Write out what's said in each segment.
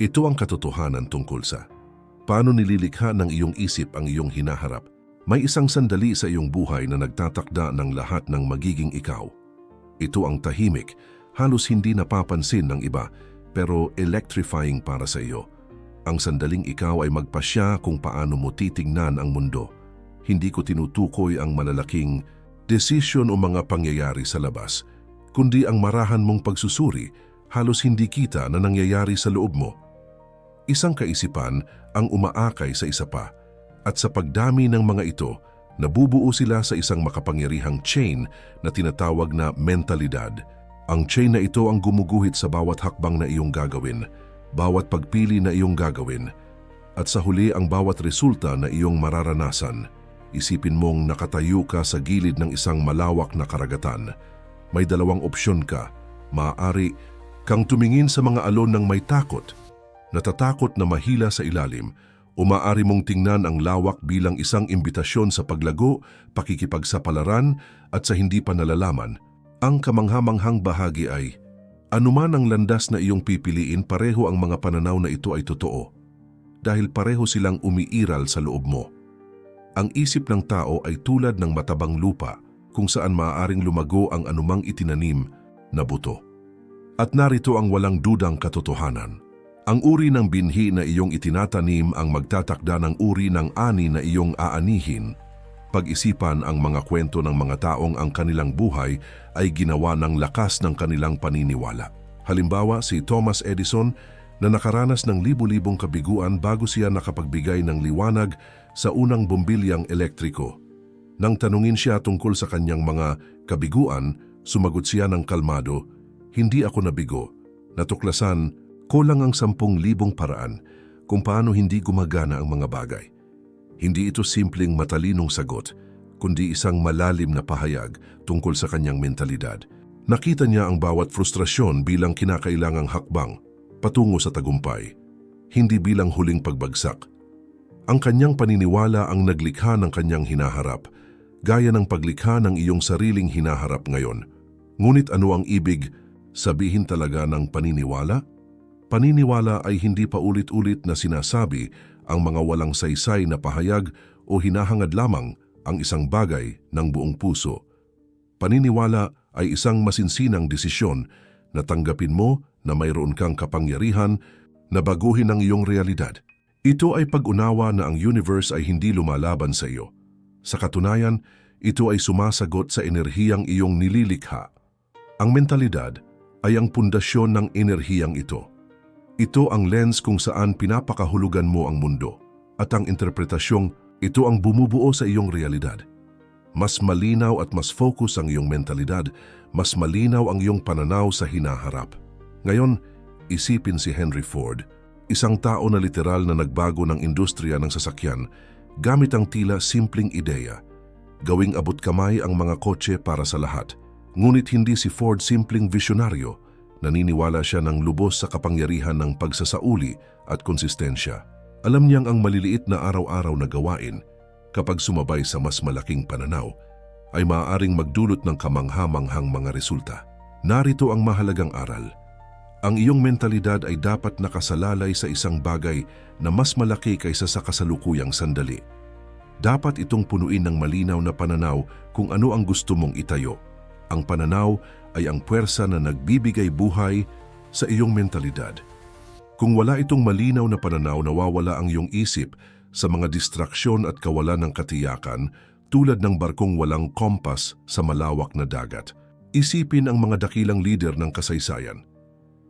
Ito ang katotohanan tungkol sa paano nililikha ng iyong isip ang iyong hinaharap. May isang sandali sa iyong buhay na nagtatakda ng lahat ng magiging ikaw. Ito ang tahimik, halos hindi napapansin ng iba, pero electrifying para sa iyo. Ang sandaling ikaw ay magpasya kung paano mo titingnan ang mundo. Hindi ko tinutukoy ang malalaking desisyon o mga pangyayari sa labas, kundi ang marahan mong pagsusuri, halos hindi kita na nangyayari sa loob mo. Isang kaisipan ang umaakay sa isa pa, at sa pagdami ng mga ito, nabubuo sila sa isang makapangyarihang chain na tinatawag na mentalidad. Ang chain na ito ang gumuguhit sa bawat hakbang na iyong gagawin, bawat pagpili na iyong gagawin, at sa huli ang bawat resulta na iyong mararanasan. Isipin mong nakatayo ka sa gilid ng isang malawak na karagatan. May dalawang opsyon ka. Maaari kang tumingin sa mga alon ng may takot, natatakot na mahila sa ilalim, o maaari mong tingnan ang lawak bilang isang imbitasyon sa paglago, pakikipagsapalaran at sa hindi pa nalalaman. Ang kamanghamanghang bahagi ay, anuman ang landas na iyong pipiliin pareho ang mga pananaw na ito ay totoo. Dahil pareho silang umiiral sa loob mo. Ang isip ng tao ay tulad ng matabang lupa kung saan maaaring lumago ang anumang itinanim na buto. At narito ang walang dudang katotohanan. Ang uri ng binhi na iyong itinatanim ang magtatakda ng uri ng ani na iyong aanihin. Pag-isipan ang mga kwento ng mga taong ang kanilang buhay ay ginawa ng lakas ng kanilang paniniwala. Halimbawa si Thomas Edison na nakaranas ng libu-libong kabiguan bago siya nakapagbigay ng liwanag sa unang bombilyang elektriko. Nang tanungin siya tungkol sa kanyang mga kabiguan, sumagot siya ng kalmado, Hindi ako nabigo. Natuklasan, kulang ang sampung libong paraan kung paano hindi gumagana ang mga bagay. Hindi ito simpleng matalinong sagot, kundi isang malalim na pahayag tungkol sa kanyang mentalidad. Nakita niya ang bawat frustrasyon bilang kinakailangang hakbang patungo sa tagumpay, hindi bilang huling pagbagsak. Ang kanyang paniniwala ang naglikha ng kanyang hinaharap, gaya ng paglikha ng iyong sariling hinaharap ngayon. Ngunit ano ang ibig sabihin talaga ng paniniwala? Paniniwala ay hindi pa ulit-ulit na sinasabi ang mga walang saysay na pahayag o hinahangad lamang ang isang bagay ng buong puso. Paniniwala ay isang masinsinang desisyon na tanggapin mo na mayroon kang kapangyarihan na baguhin ang iyong realidad. Ito ay pag-unawa na ang universe ay hindi lumalaban sa iyo. Sa katunayan, ito ay sumasagot sa enerhiyang iyong nililikha. Ang mentalidad ay ang pundasyon ng enerhiyang ito. Ito ang lens kung saan pinapakahulugan mo ang mundo at ang interpretasyong ito ang bumubuo sa iyong realidad. Mas malinaw at mas focus ang iyong mentalidad, mas malinaw ang iyong pananaw sa hinaharap. Ngayon, isipin si Henry Ford, isang tao na literal na nagbago ng industriya ng sasakyan gamit ang tila simpleng ideya. Gawing abot kamay ang mga kotse para sa lahat. Ngunit hindi si Ford simpleng visyonaryo, naniniwala siya ng lubos sa kapangyarihan ng pagsasauli at konsistensya. Alam niyang ang maliliit na araw-araw na gawain, kapag sumabay sa mas malaking pananaw, ay maaaring magdulot ng kamanghamanghang mga resulta. Narito ang mahalagang aral. Ang iyong mentalidad ay dapat nakasalalay sa isang bagay na mas malaki kaysa sa kasalukuyang sandali. Dapat itong punuin ng malinaw na pananaw kung ano ang gusto mong itayo. Ang pananaw ay ang puwersa na nagbibigay buhay sa iyong mentalidad. Kung wala itong malinaw na pananaw, nawawala ang iyong isip sa mga distraksyon at kawalan ng katiyakan tulad ng barkong walang kompas sa malawak na dagat. Isipin ang mga dakilang lider ng kasaysayan.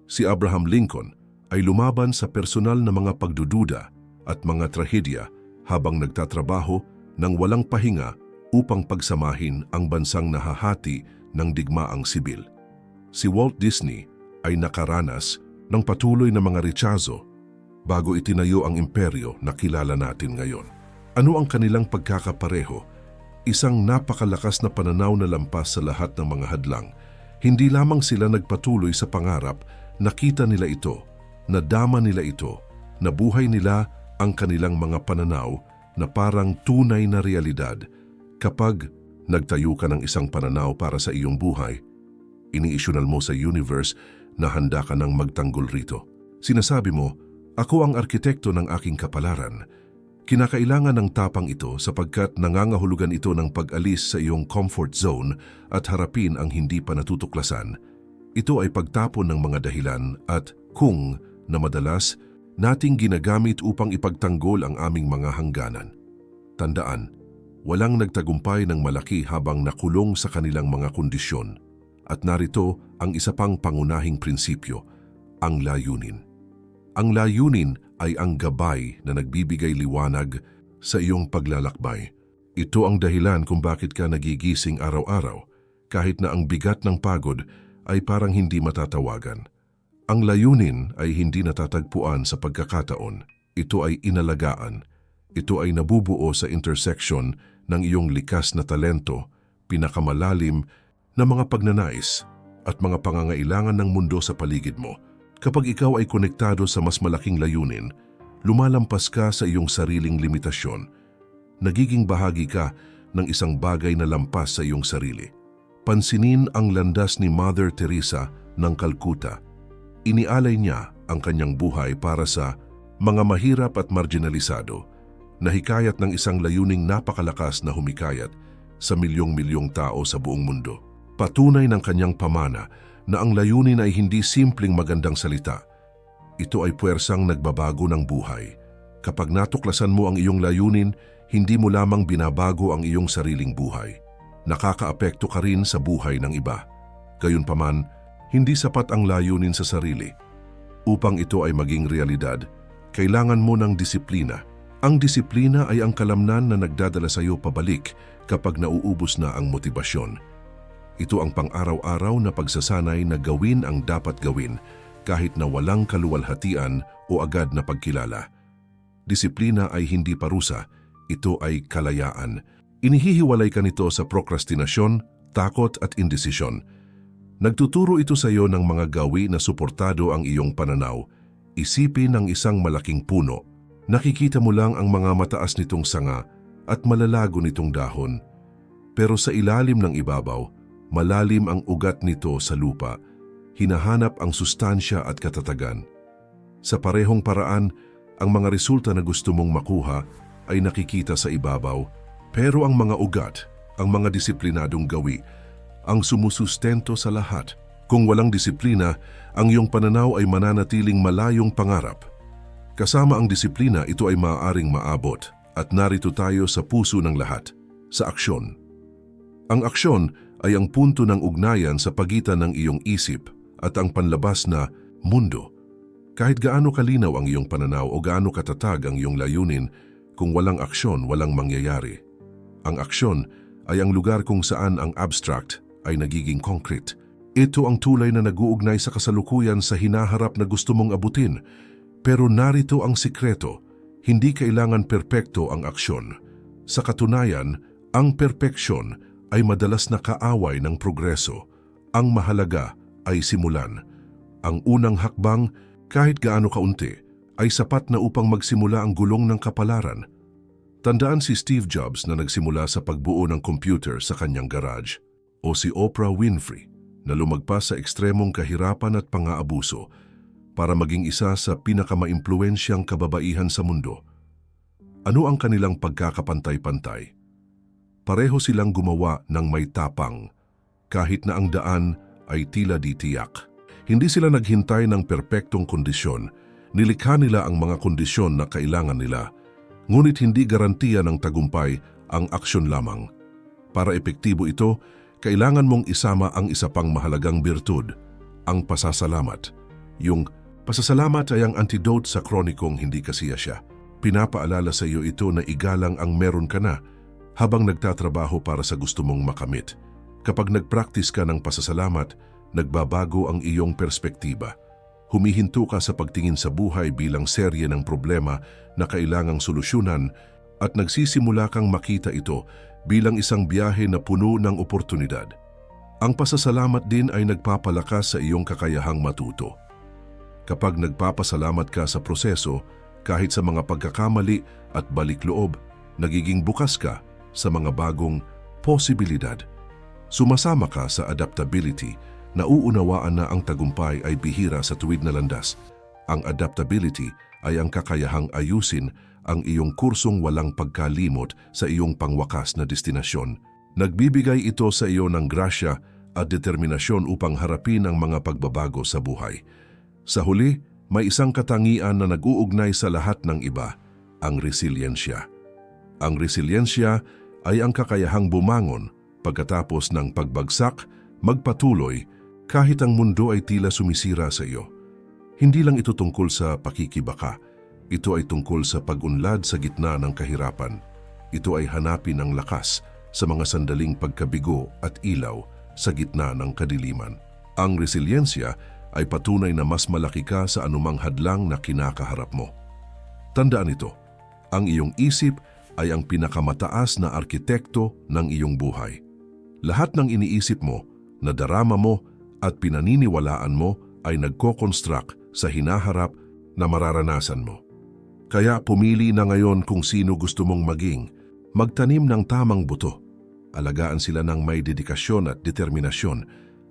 Si Abraham Lincoln ay lumaban sa personal na mga pagdududa at mga trahedya habang nagtatrabaho ng walang pahinga upang pagsamahin ang bansang nahahati ng digmaang sibil. Si Walt Disney ay nakaranas ng patuloy na mga rechazo bago itinayo ang imperyo na kilala natin ngayon. Ano ang kanilang pagkakapareho? Isang napakalakas na pananaw na lampas sa lahat ng mga hadlang. Hindi lamang sila nagpatuloy sa pangarap, nakita nila ito, nadama nila ito, nabuhay nila ang kanilang mga pananaw na parang tunay na realidad. Kapag nagtayo ka ng isang pananaw para sa iyong buhay, iniisyonal mo sa universe na handa ka ng magtanggol rito. Sinasabi mo, Ako ang arkitekto ng aking kapalaran. Kinakailangan ng tapang ito sapagkat nangangahulugan ito ng pag-alis sa iyong comfort zone at harapin ang hindi pa natutuklasan. Ito ay pagtapon ng mga dahilan at kung na madalas nating ginagamit upang ipagtanggol ang aming mga hangganan. Tandaan, walang nagtagumpay ng malaki habang nakulong sa kanilang mga kondisyon. At narito ang isa pang pangunahing prinsipyo, ang layunin. Ang layunin ay ang gabay na nagbibigay liwanag sa iyong paglalakbay. Ito ang dahilan kung bakit ka nagigising araw-araw kahit na ang bigat ng pagod ay parang hindi matatawagan. Ang layunin ay hindi natatagpuan sa pagkakataon. Ito ay inalagaan. Ito ay nabubuo sa intersection ng iyong likas na talento, pinakamalalim na mga pagnanais at mga pangangailangan ng mundo sa paligid mo. Kapag ikaw ay konektado sa mas malaking layunin, lumalampas ka sa iyong sariling limitasyon. Nagiging bahagi ka ng isang bagay na lampas sa iyong sarili. Pansinin ang landas ni Mother Teresa ng Calcutta. Inialay niya ang kanyang buhay para sa mga mahirap at marginalisado na hikayat ng isang layuning napakalakas na humikayat sa milyong-milyong tao sa buong mundo. Patunay ng kanyang pamana na ang layunin ay hindi simpleng magandang salita. Ito ay puwersang nagbabago ng buhay. Kapag natuklasan mo ang iyong layunin, hindi mo lamang binabago ang iyong sariling buhay. Nakakaapekto ka rin sa buhay ng iba. Gayunpaman, hindi sapat ang layunin sa sarili. Upang ito ay maging realidad, kailangan mo ng disiplina. Ang disiplina ay ang kalamnan na nagdadala sa iyo pabalik kapag nauubos na ang motibasyon. Ito ang pang-araw-araw na pagsasanay na gawin ang dapat gawin kahit na walang kaluwalhatian o agad na pagkilala. Disiplina ay hindi parusa, ito ay kalayaan. Inihihiwalay ka nito sa prokrastinasyon, takot at indesisyon. Nagtuturo ito sa iyo ng mga gawi na suportado ang iyong pananaw. Isipin ng isang malaking puno. Nakikita mo lang ang mga mataas nitong sanga at malalago nitong dahon. Pero sa ilalim ng ibabaw, malalim ang ugat nito sa lupa, hinahanap ang sustansya at katatagan. Sa parehong paraan, ang mga resulta na gusto mong makuha ay nakikita sa ibabaw, pero ang mga ugat, ang mga disiplinadong gawi, ang sumusustento sa lahat. Kung walang disiplina, ang iyong pananaw ay mananatiling malayong pangarap. Kasama ang disiplina, ito ay maaaring maabot at narito tayo sa puso ng lahat, sa aksyon. Ang aksyon ay ang punto ng ugnayan sa pagitan ng iyong isip at ang panlabas na mundo. Kahit gaano kalinaw ang iyong pananaw o gaano katatag ang iyong layunin, kung walang aksyon, walang mangyayari. Ang aksyon ay ang lugar kung saan ang abstract ay nagiging concrete. Ito ang tulay na naguugnay sa kasalukuyan sa hinaharap na gusto mong abutin. Pero narito ang sikreto, hindi kailangan perpekto ang aksyon. Sa katunayan, ang perpeksyon ay madalas na kaaway ng progreso. Ang mahalaga ay simulan. Ang unang hakbang, kahit gaano kaunti, ay sapat na upang magsimula ang gulong ng kapalaran. Tandaan si Steve Jobs na nagsimula sa pagbuo ng computer sa kanyang garage o si Oprah Winfrey na lumagpas sa ekstremong kahirapan at pang-aabuso para maging isa sa pinakamaimpluensyang kababaihan sa mundo. Ano ang kanilang pagkakapantay-pantay? Pareho silang gumawa ng may tapang, kahit na ang daan ay tila di tiyak. Hindi sila naghintay ng perpektong kondisyon, nilikha nila ang mga kondisyon na kailangan nila, ngunit hindi garantiya ng tagumpay ang aksyon lamang. Para epektibo ito, kailangan mong isama ang isa pang mahalagang birtud, ang pasasalamat. Yung pasasalamat ay ang antidote sa kronikong hindi kasiya siya. Pinapaalala sa iyo ito na igalang ang meron ka na habang nagtatrabaho para sa gusto mong makamit. Kapag nagpractice ka ng pasasalamat, nagbabago ang iyong perspektiba. Humihinto ka sa pagtingin sa buhay bilang serye ng problema na kailangang solusyonan at nagsisimula kang makita ito bilang isang biyahe na puno ng oportunidad. Ang pasasalamat din ay nagpapalakas sa iyong kakayahang matuto. Kapag nagpapasalamat ka sa proseso, kahit sa mga pagkakamali at balik loob, nagiging bukas ka sa mga bagong posibilidad. Sumasama ka sa adaptability na uunawaan na ang tagumpay ay bihira sa tuwid na landas. Ang adaptability ay ang kakayahang ayusin ang iyong kursong walang pagkalimot sa iyong pangwakas na destinasyon. Nagbibigay ito sa iyo ng grasya at determinasyon upang harapin ang mga pagbabago sa buhay. Sa huli, may isang katangian na nag-uugnay sa lahat ng iba, ang resiliensya. Ang resiliensya ay ang kakayahang bumangon pagkatapos ng pagbagsak, magpatuloy kahit ang mundo ay tila sumisira sa iyo. Hindi lang ito tungkol sa pakikibaka, ito ay tungkol sa pag-unlad sa gitna ng kahirapan. Ito ay hanapin ang lakas sa mga sandaling pagkabigo at ilaw sa gitna ng kadiliman. Ang resiliensya ay patunay na mas malaki ka sa anumang hadlang na kinakaharap mo. Tandaan ito, ang iyong isip ay ang pinakamataas na arkitekto ng iyong buhay. Lahat ng iniisip mo, nadarama mo at pinaniniwalaan mo ay nagko-construct sa hinaharap na mararanasan mo. Kaya pumili na ngayon kung sino gusto mong maging, magtanim ng tamang buto. Alagaan sila ng may dedikasyon at determinasyon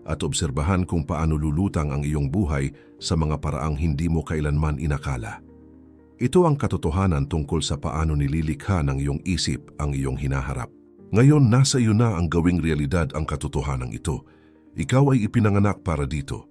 at obserbahan kung paano lulutang ang iyong buhay sa mga paraang hindi mo kailanman inakala. Ito ang katotohanan tungkol sa paano nililikha ng iyong isip ang iyong hinaharap. Ngayon, nasa iyo na ang gawing realidad ang katotohanan ito. Ikaw ay ipinanganak para dito.